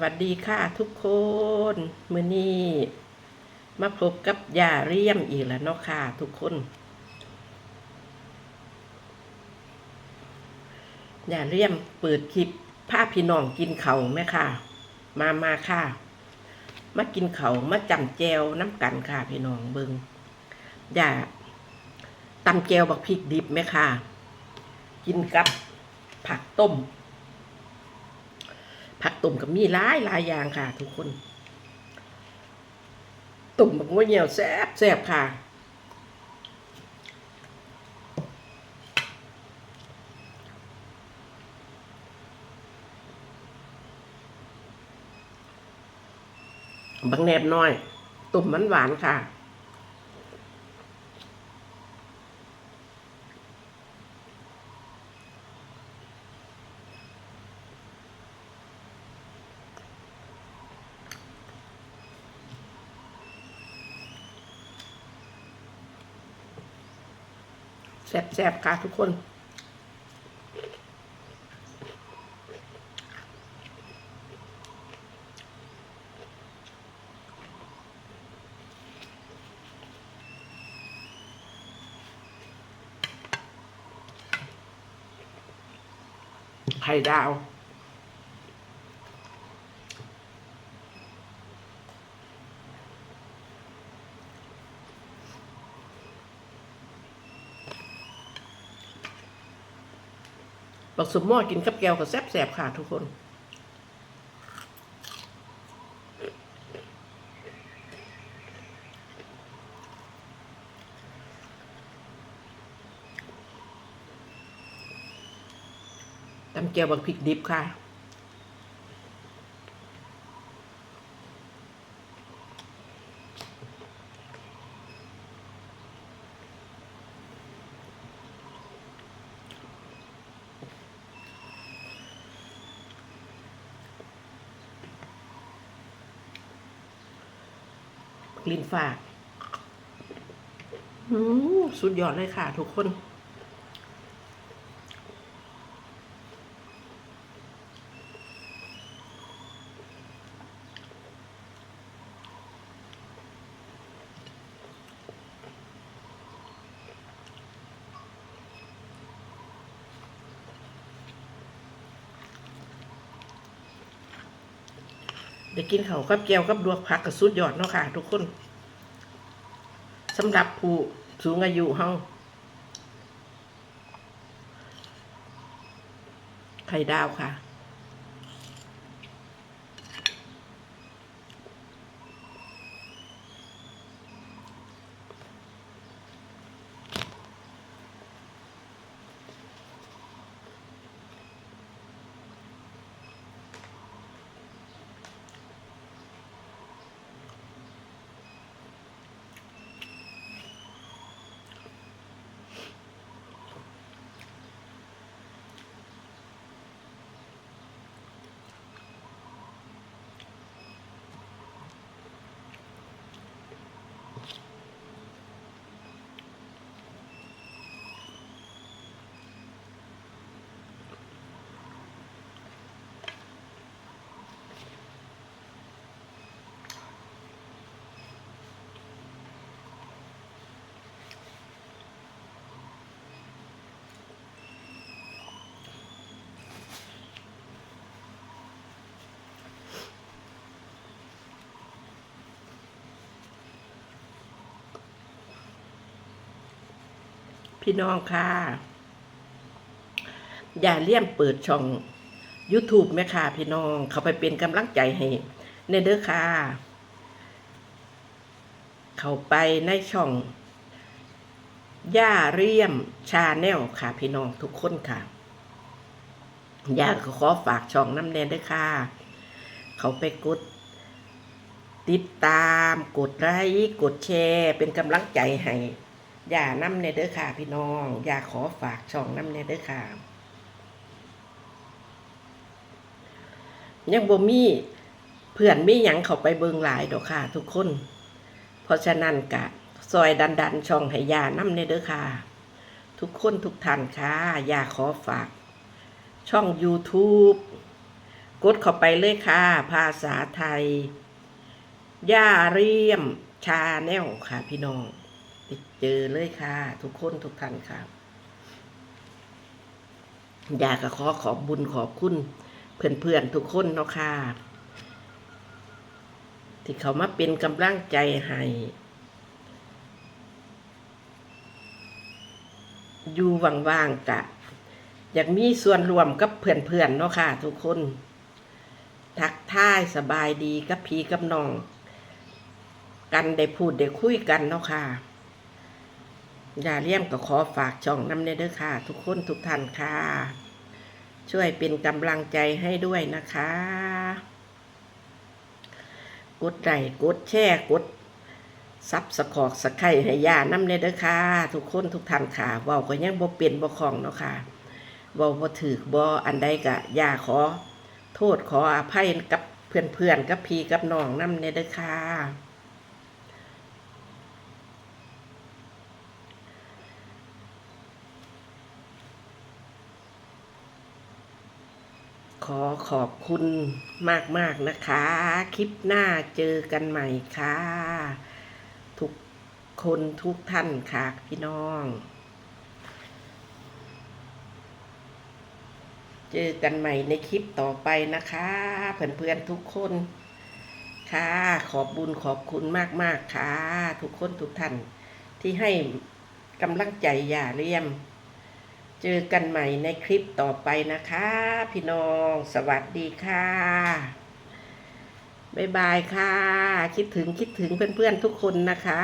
วัสดีค่ะทุกคนมื้อนี้มาพบกับยาเรียมอีกแล้วเนาะค่ะทุกคนยาเรียมเปิดคลิปพาพี่น้องกินเขาไหมค่ะ มามาค่ะ มากินเขามาจำแจวน้ำกันค่ะพี่น้องเบิงอย่าตำแจวบักพริกดิบไหมค่ะ กินกับผักต้ม ผักต้มกับมีหลายหลายอย่างค่ะ ทุกคนต้มบักงวเหนียวแซ่บแซ่บค่ะบางแนบน้อย ตุ่มมันหวานค่ะ แซ่บๆค่ะทุกคน ไข่ดาว บักสมหม้อกินกับแก้วก็แซ่บๆค่ะทุกคน ตำแก้วบักพริกดิบค่ะ ลิ่นฝากสุดยอดเลยค่ะทุกคน กินเขาวกับแก้วกับดวกผักกับสุดยอดเนาะค่ะ ทุกคนสำหรับผู้สูงอายุเฮาไข่ดาวค่ะ พี่น้องค่ะ อย่าเลี่ยมเปิดช่อง YouTube แม่ค่ะ พี่น้องเขาไปเป็นกำลังใจให้ในเด้อค่ะ เขาไปในช่องย่าเรียมชาแนลค่ะ พี่น้องทุกคนค่ะย่าก็ขอฝากช่องน้ำแนนด้วยค่ะ เขาไปกด ติดตาม กดไลค์กดแชร์ เป็นกำลังใจให้ อย่าน้ำเนเด้อค่ะพี่น้อง อย่าขอฝากช่องน้ำเนเด้อค่ะยังบ่มีเพื่อนมีหยังเขาไปเบิงหลายดอกค่ะ ทุกคน เพราะฉะนั้นกะซอยดันดันช่องให้ยาน้ำเนเด้อค่ะ ทุกคนทุกท่านค่ะอย่าขอฝาก ช่อง YouTube กดเข้าไปเลยค่ะ ภาษาไทย ย่าเรียมชาแนลค่ะพี่น้อง เจอเลยค่ะ ทุกคนทุกท่านค่ะ อยากขอขอบบุญขอบคุณเพื่อนๆทุกคนเนาะค่ะ ที่เขามาเป็นกำลังใจให้อยู่ว่างๆกะ อยากมีส่วนรวมกับเพื่อนๆเนาะค่ะ ทุกคน ทักทายสบายดีกับพี่กับน้อง กันได้พูดได้คุยกันเนาะค่ะ ย่าเลี่ยมก็ขอฝากช่องน้ำเนเด้อค่ะ ทุกคนทุกท่านค่ะ ช่วยเป็นกำลังใจให้ด้วยนะคะ กดไลค์กดแชร์กดซับสะกอกสะไข่ให้ย่าน้ำเนเด้อค่ะ ทุกคนทุกท่านค่ะเว้าก็ยังบ่เป็นบ่ของเนาะค่ะเว้าบ่ถือบ่อันใดก็ย่าขอ โทษขออภัยกับเพื่อนๆกับพี่กับน้องน้ำเนเด้อค่ะ ขอขอบคุณมากๆนะคะ คลิปหน้าเจอกันใหม่ค่ะ ทุกคนทุกท่านค่ะพี่น้อง เจอกันใหม่ในคลิปต่อไปนะคะเพื่อนๆทุกคนค่ะ ขอบบุญขอบคุณมาก ๆ ค่ะ ทุกคนทุกท่านที่ให้กำลังใจอย่าเลี่ยม เจอกันใหม่ในคลิปต่อไปนะคะ พี่น้องสวัสดีค่ะบ๊ายบายค่ะ คิดถึงคิดถึงเพื่อนๆทุกคนนะคะ